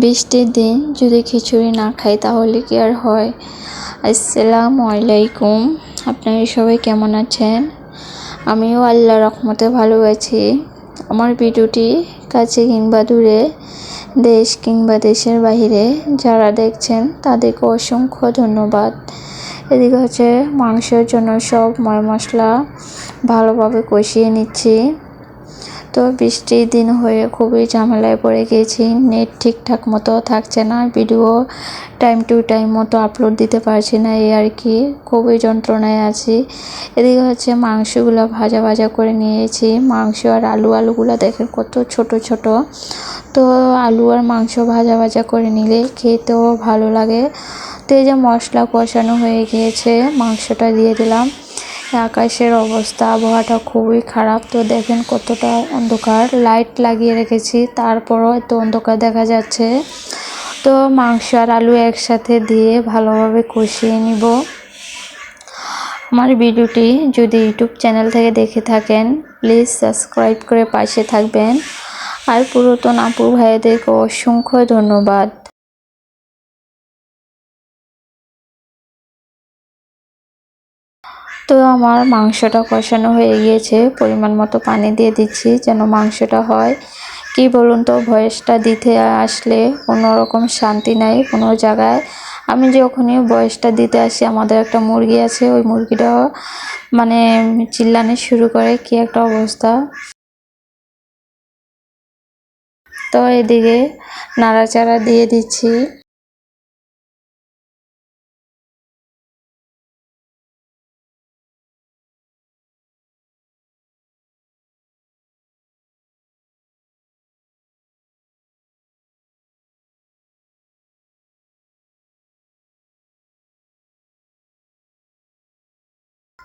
বৃষ্টির দিন যদি খিচুড়ি না খাই তাহলে কি আর হয়? আসসালামু আলাইকুম। আপনারা সবাই কেমন আছেন? আমিও আল্লাহ রহমতে ভালো আছি। আমার ভিডিওটি কাছে কিংবা দূরে, দেশ কিংবা দেশের বাইরে যারা দেখছেন তাদেরকে অসংখ্য ধন্যবাদ। এদিকে হচ্ছে মাংসের জন্য সব ময় মশলা ভালোভাবে কষিয়ে নিচ্ছি। তো বৃষ্টির দিন হয়ে খুবই ঝামেলায় পড়ে গিয়েছি নেট ঠিকঠাক মতো থাকছে না। ভিডিও টাইম টু টাইম মতো আপলোড দিতে পারছি না এই আর কি। খুবই যন্ত্রণায় আছি। এদিকে হচ্ছে মাংসগুলো ভাজা ভাজা করে নিয়েছি। মাংস আর আলু, আলুগুলো দেখেন কত ছোট ছোট। তো আলু আর মাংস ভাজা ভাজা করে নিলে খেতেও ভালো লাগে। তো এই যে মশলা কষানো হয়ে গিয়েছে, মাংসটা দিয়ে দিলাম। আকাশের অবস্থা, আবহাওয়াটা খুবই খারাপ। তো দেখেন কতটা অন্ধকার। লাইট লাগিয়ে রেখেছি, তারপরও এত অন্ধকার দেখা যাচ্ছে। তো মাংস আর আলু একসাথে দিয়ে ভালোভাবে কষিয়ে নিব। আমার ভিডিওটি যদি ইউটিউব চ্যানেল থেকে দেখে থাকেন প্লিজ সাবস্ক্রাইব করে পাশে থাকবেন। আর পুরাতন আপু ভাইদেরকে অসংখ্য ধন্যবাদ। তো আমার মাংসটা কষানো হয়ে গিয়েছে। পরিমাণ মতো পানি দিয়ে দিচ্ছি যেন মাংসটা হয়। কি বলুন তো, ভয়েসটা দিতে আসলে কোনো রকম শান্তি নাই কোনো জায়গায়। আমি যখনই বয়সটা দিতে আসি, আমাদের একটা মুরগি আছে, ওই মুরগিটা মানে চিল্লানি শুরু করে, কি একটা অবস্থা। তো এদিকে নাড়াচাড়া দিয়ে দিচ্ছি।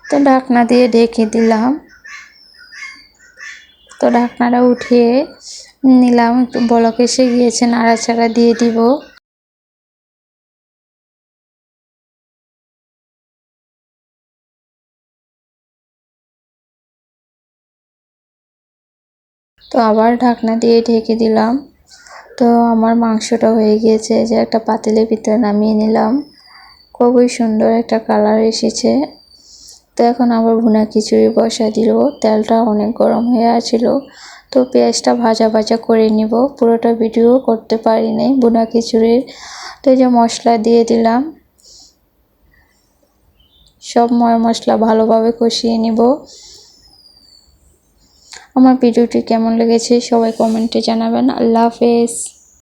তো ঢাকনা দিয়ে ঢেকে দিলাম। তো ঢাকনাটা উঠিয়ে নিলাম। একটু বলক এসে গিয়েছে, নাড়াচাড়া দিয়ে দিব। তো আবার ঢাকনা দিয়ে ঢেকে দিলাম। তো আমার মাংসটা হয়ে গিয়েছে যে একটা পাতিলের ভিতরে নামিয়ে নিলাম। খুবই সুন্দর একটা কালার এসেছে। তো এখন আবার ভুনা খিচুড়ি বসা দিল, তেলটা অনেক গরম হয়ে আছিল তো পেঁয়াজটা ভাজা ভাজা করে নিব, পুরোটা ভিডিও করতে পারিনি ভুনা খিচুড়ির। তো এই যে মশলা দিয়ে দিলাম। সব ময় মশলা ভালোভাবে কষিয়ে নিব। আমার ভিডিওটি কেমন লেগেছে সবাই কমেন্টে জানাবেন। আল্লাহ হাফেজ।